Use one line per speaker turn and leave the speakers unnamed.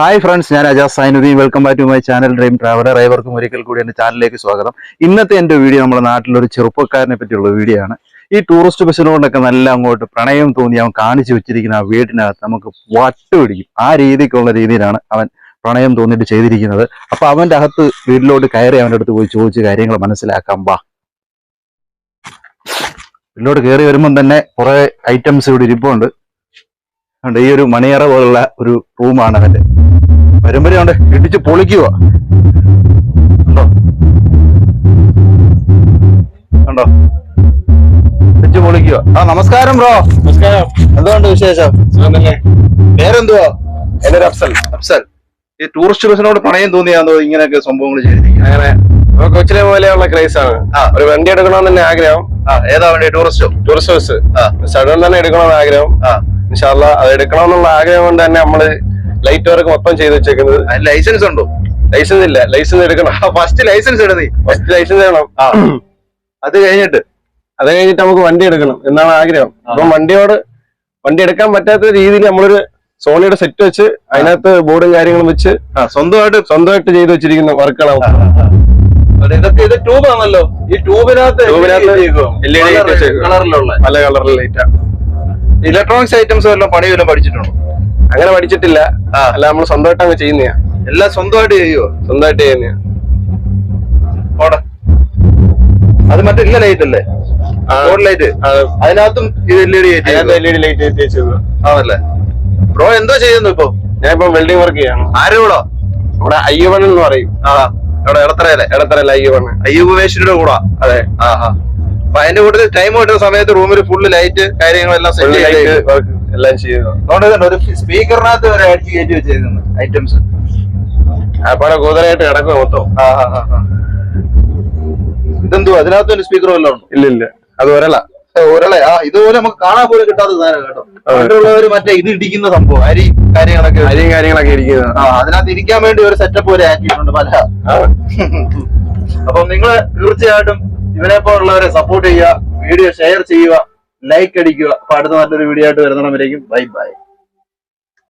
Hi friends ഞാൻ Ajas Sainudeen. Welcome back to my channel dream traveller ഏവർക്കും ഒരിക്കൽ കൂടി എന്റെ ചാനലിലേക്ക് സ്വാഗതം. ഇന്നത്തെ എന്റെ വീഡിയോ നമ്മുടെ നാട്ടിലൊരു ചെറുപ്പക്കാരനെ പറ്റിയുള്ള വീഡിയോ ആണ്. ഈ ടൂറിസ്റ്റ് ബസ്സിനോടൊക്കെ നല്ല അങ്ങോട്ട് പ്രണയം തോന്നി അവൻ കാണിച്ചു വെച്ചിരിക്കുന്ന ആ വീടിനകത്ത് നമുക്ക് വട്ടുപിടിക്കും ആ രീതിക്കുള്ള രീതിയിലാണ് അവൻ പ്രണയം തോന്നിയിട്ട് ചെയ്തിരിക്കുന്നത്. അപ്പൊ അവന്റെ അകത്ത് വീട്ടിലോട്ട് കയറി അവന്റെ അടുത്ത് പോയി ചോദിച്ച് കാര്യങ്ങൾ മനസ്സിലാക്കാം. വാ. വീട്ടിലോട്ട് കയറി വരുമ്പം തന്നെ കുറെ ഐറ്റംസ് ഇവിടെ ഇരിപ്പുണ്ട്. ഈ ഒരു മണിയറ പോലുള്ള ഒരു റൂമാണ് അവന്റെ വരുമ്പോഴുണ്ട് ഇടിച്ച് പൊളിക്കുക. കണ്ടോ? കണ്ടോ? ഇടിച്ച് പൊളിക്കുക. ആ നമസ്കാരം ബ്രോ.
നമസ്കാരം.
എന്തുകൊണ്ട് വിശേഷം? പേരെന്തുവാ?
എന്റെ അഫ്സൽ.
അഫ്സൽ ഈ ടൂറിസ്റ്റ് ബസ്സിനോട് പണയം തോന്നിയാന്നോ ഇങ്ങനെയൊക്കെ സംഭവങ്ങൾ ചെയ്തിരിക്കുന്നത്.
അങ്ങനെ. കൊച്ചിലെ പോലെയുള്ള ക്രൈസ് ആണ്. ഒരു വണ്ടി എടുക്കണമെന്ന് തന്നെ ആഗ്രഹം.
ഏതാ വണ്ടി? ടൂറിസ്റ്റോ
ടൂറിസ്റ്റ് ബസ്
ആ.
സഡൻ തന്നെ എടുക്കണമെന്ന് ആഗ്രഹം. ഇൻഷാല്ല അത് എടുക്കണമെന്നുള്ള ആഗ്രഹം കൊണ്ട് തന്നെ നമ്മൾ ലൈറ്റ് വർക്ക് മൊത്തം ചെയ്ത് വെച്ചേക്കുന്നത്.
ലൈസൻസ് ഉണ്ടോ?
ലൈസൻസ് ഇല്ല. ലൈസൻസ് എടുക്കണം.
ഫസ്റ്റ് ലൈസൻസ് എടുത്തി
ഫസ്റ്റ് ലൈസൻസ് വേണം.
അത് കഴിഞ്ഞിട്ട്.
അത് കഴിഞ്ഞിട്ട് നമുക്ക് വണ്ടി എടുക്കണം എന്നാണ് ആഗ്രഹം. അപ്പം വണ്ടിയോട് വണ്ടി എടുക്കാൻ പറ്റാത്ത രീതിയിൽ നമ്മളൊരു സോണിയുടെ സെറ്റ് വെച്ച് അതിനകത്ത് ബോർഡും കാര്യങ്ങളും വെച്ച്
സ്വന്തമായിട്ട്
സ്വന്തമായിട്ട് ചെയ്തു വെച്ചിരിക്കുന്ന
വർക്കുകളാണ് ഇതൊക്കെ ഇത് ട്യൂബ് ആണല്ലോ. ഈ ട്യൂബിനകത്ത്. കളറിലുള്ള
പല കളറിൽ ലൈറ്റാണ്
ഇലക്ട്രോണിക്സ് ഐറ്റംസ് എല്ലാം പണി വല്ലതും പഠിച്ചിട്ടുണ്ടോ?
അങ്ങനെ പഠിച്ചിട്ടില്ല. അല്ല നമ്മൾ സ്വന്തമായിട്ട് അങ്ങ് ചെയ്യുന്നയാ.
എല്ലാം സ്വന്തമായിട്ട് ചെയ്യുവോ?
സ്വന്തമായിട്ട് ചെയ്യുന്നയാ.
ഓടാ അത് മറ്റേ ഇല്ല ലൈറ്റ് അല്ലേ. ലൈറ്റ് അതിനകത്തും ഇത് L E D
L E D light
ആണല്ലേ? ബ്രോ എന്തോ ചെയ്യുന്നു ഇപ്പൊ?
ഞാൻ ഇപ്പൊ വെൽഡിംഗ് വർക്ക് ചെയ്യാണ്
ആരോടോ
ഇവിടെ അയ്യവൺ എന്ന് പറയും.
ആ. അവിടെ ഇടത്തറയല്ലേ
ഇടത്തരല്ല അയ്യവൺ
അയ്യൂബ് വേഷിയുടെ കൂടാ?
അതെ.
ആ ആ. അപ്പൊ അതിന്റെ കൂട്ടത്തിൽ ടൈം കിട്ടുന്ന സമയത്ത് റൂമിൽ ഫുള്ള് ലൈറ്റ് കാര്യങ്ങളെല്ലാം സെറ്റ് ചെയ്ത്
വർക്ക് എല്ലാം ചെയ്യുന്നു.
അതുകൊണ്ട് ഒരു സ്പീക്കറിനകത്ത് വരെ അടിച്ച് കയറ്റി വെച്ചേക്കുന്നു. ഐറ്റംസ്
അപ്പാടെ കൂതലായിട്ട് കിടക്കുക മൊത്തം.
ഇതെന്തോ അതിനകത്ത് ഒരു സ്പീക്കർ വല്ലതും ഉണ്ടോ?
ഇല്ല ഇല്ല. അത് വരല
ഒരളെ ആ ഇതുപോലെ നമുക്ക് കാണാൻ പോലും കിട്ടാത്ത സാധനം കേട്ടോ. പണ്ടുള്ളവര് മറ്റേ ഇത് ഇടിക്കുന്ന സംഭവം അരി കാര്യങ്ങളൊക്കെ
അരി കാര്യങ്ങളൊക്കെ ഇരിക്കുന്നത്
ആ അതിനകത്ത് ഇരിക്കാൻ വേണ്ടി ഒരു സെറ്റപ്പ് പോലെ ആക്കിയിട്ടുണ്ട് പല. അപ്പം നിങ്ങൾ തീർച്ചയായിട്ടും ഇവരെ പോലുള്ളവരെ സപ്പോർട്ട് ചെയ്യുക വീഡിയോ ഷെയർ ചെയ്യുക ലൈക്ക് അടിക്കുക. അപ്പൊ അടുത്ത നല്ലൊരു വീഡിയോ ആയിട്ട് വരുന്നവരേക്കും ബൈ ബൈ